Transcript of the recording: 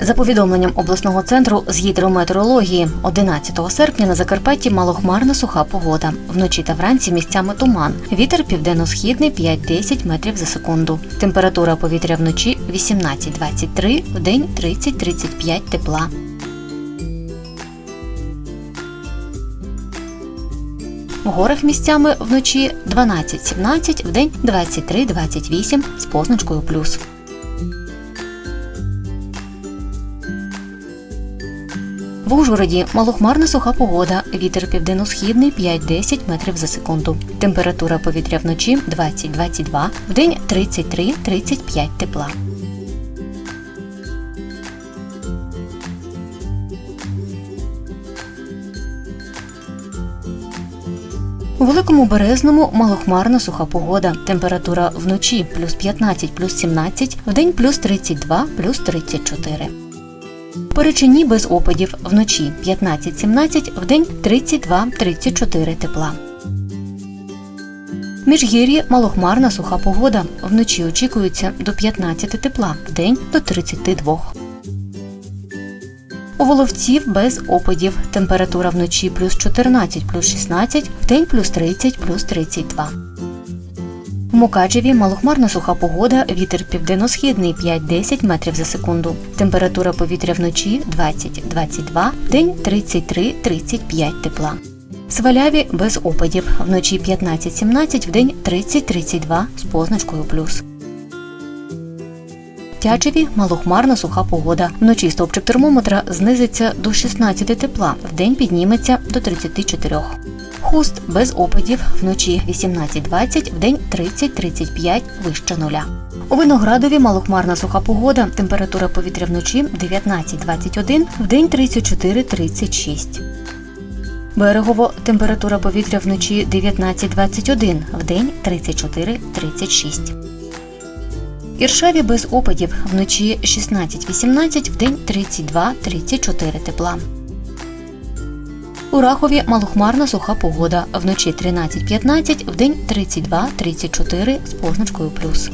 За повідомленням обласного центру з гідрометеорології, 11 серпня на Закарпатті малохмарна суха погода. Вночі та вранці місцями туман. Вітер південно-східний 5-10 метрів за секунду. Температура повітря вночі 18-23, вдень 30-35 тепла. В горах місцями вночі 12-17, вдень 23-28 з позначкою плюс. В Ужгороді малохмарна суха погода. Вітер південно-східний 5-10 метрів за секунду. Температура повітря вночі 20-22, вдень 33-35 тепла. У великому березному малохмарна суха погода. Температура вночі плюс 15, плюс 17, вдень плюс 32, плюс 34. Перечині без опадів вночі 15-17, вдень 32-34 тепла. В Міжгір'ї малохмарна суха погода. Вночі очікується до 15 тепла, вдень до 32. У Воловців без опадів. Температура вночі плюс 14, плюс 16, вдень плюс 30, плюс 32. В Мукачеві малохмарна суха погода, вітер південно-східний 5-10 метрів за секунду. Температура повітря вночі 20-22, вдень 33-35 тепла. Сваляві без опадів. Вночі 15-17, вдень 30-32 з позначкою плюс. Тячеві малохмарна суха погода. Вночі стовпчик термометра знизиться до 16 тепла, вдень підніметься до 34. Хуст без опадів вночі 18-20, вдень 30-35 вище нуля. У Виноградові малохмарна суха погода. Температура повітря вночі 19-21, вдень 34-36. Берегово температура повітря вночі 19-21, вдень 34-36. Іршаві без опадів вночі 16-18, вдень 32-34 тепла. У Рахові малохмарна суха погода. Вночі 13-15, вдень 32-34 з позначкою плюс.